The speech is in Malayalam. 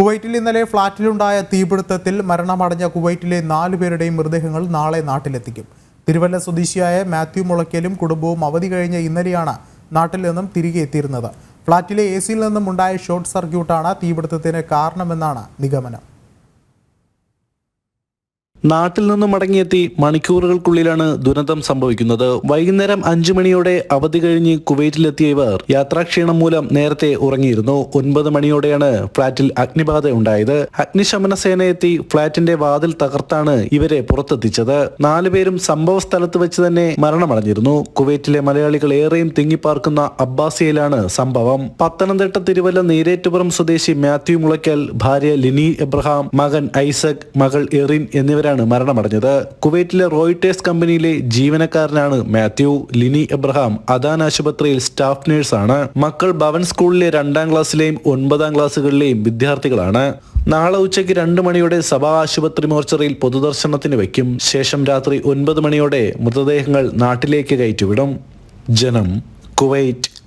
കുവൈറ്റിൽ ഇന്നലെ ഫ്ളാറ്റിലുണ്ടായ തീപിടുത്തത്തിൽ മരണമടഞ്ഞ കുവൈറ്റിലെ നാലു പേരുടെയും മൃതദേഹങ്ങൾ നാളെ നാട്ടിലെത്തിക്കും. തിരുവല്ല സ്വദേശിയായ മാത്യു മുളയ്ക്കലും കുടുംബവും അവധി കഴിഞ്ഞ ഇന്നലെയാണ് നാട്ടിൽ നിന്നും തിരികെ എത്തിയിരുന്നത്. ഫ്ളാറ്റിലെ എ സിയിൽ നിന്നും ഉണ്ടായ ഷോർട്ട് സർക്യൂട്ടാണ് തീപിടുത്തത്തിന് കാരണമെന്നാണ് നിഗമനം. നാട്ടിൽ നിന്നും മടങ്ങിയെത്തി മണിക്കൂറുകൾക്കുള്ളിലാണ് ദുരന്തം സംഭവിക്കുന്നത്. വൈകുന്നേരം അഞ്ചു മണിയോടെ അവധി കഴിഞ്ഞ് കുവൈറ്റിലെത്തിയ ഇവർ യാത്രാക്ഷീണം മൂലം നേരത്തെ ഉറങ്ങിയിരുന്നു. ഒൻപത് മണിയോടെയാണ് ഫ്ളാറ്റിൽ അഗ്നിബാധ ഉണ്ടായത്. അഗ്നിശമന സേന എത്തി ഫ്ളാറ്റിന്റെ വാതിൽ തകർത്താണ് ഇവരെ പുറത്തെത്തിച്ചത്. നാലുപേരും സംഭവ സ്ഥലത്ത് വെച്ച് തന്നെ മരണമടഞ്ഞിരുന്നു. കുവൈറ്റിലെ മലയാളികൾ ഏറെയും തിങ്ങിപ്പാർക്കുന്ന അബ്ബാസിയയിലാണ് സംഭവം. പത്തനംതിട്ട തിരുവല്ല നീരേറ്റുപുറം സ്വദേശി മാത്യു മുളയ്ക്കൽ ഭാര്യ ലിനി എബ്രഹാം മകൻ ഐസക് മകൾ എറിൻ എന്നിവരാണ് മരണമടഞ്ഞത്. കുവൈറ്റിലെ റോയിട്ടേഴ്സ് കമ്പനിയിലെ ജീവനക്കാരനാണ് മാത്യു. ലിനി എബ്രഹാം അദാൻ ആശുപത്രിയിൽ സ്റ്റാഫ് നഴ്സാണ്. മക്കൾ ഭവൻ സ്കൂളിലെ രണ്ടാം ക്ലാസ്സിലെയും ഒൻപതാം ക്ലാസ്സുകളിലെയും വിദ്യാർത്ഥികളാണ്. നാളെ ഉച്ചയ്ക്ക് രണ്ട് മണിയോടെ സഭാ ആശുപത്രി മോർച്ചറിയിൽ പൊതുദർശനത്തിന് വയ്ക്കും. ശേഷം രാത്രി ഒൻപത് മണിയോടെ മൃതദേഹങ്ങൾ നാട്ടിലേക്ക് കയറ്റിവിടും. ജനം കുവൈറ്റ്.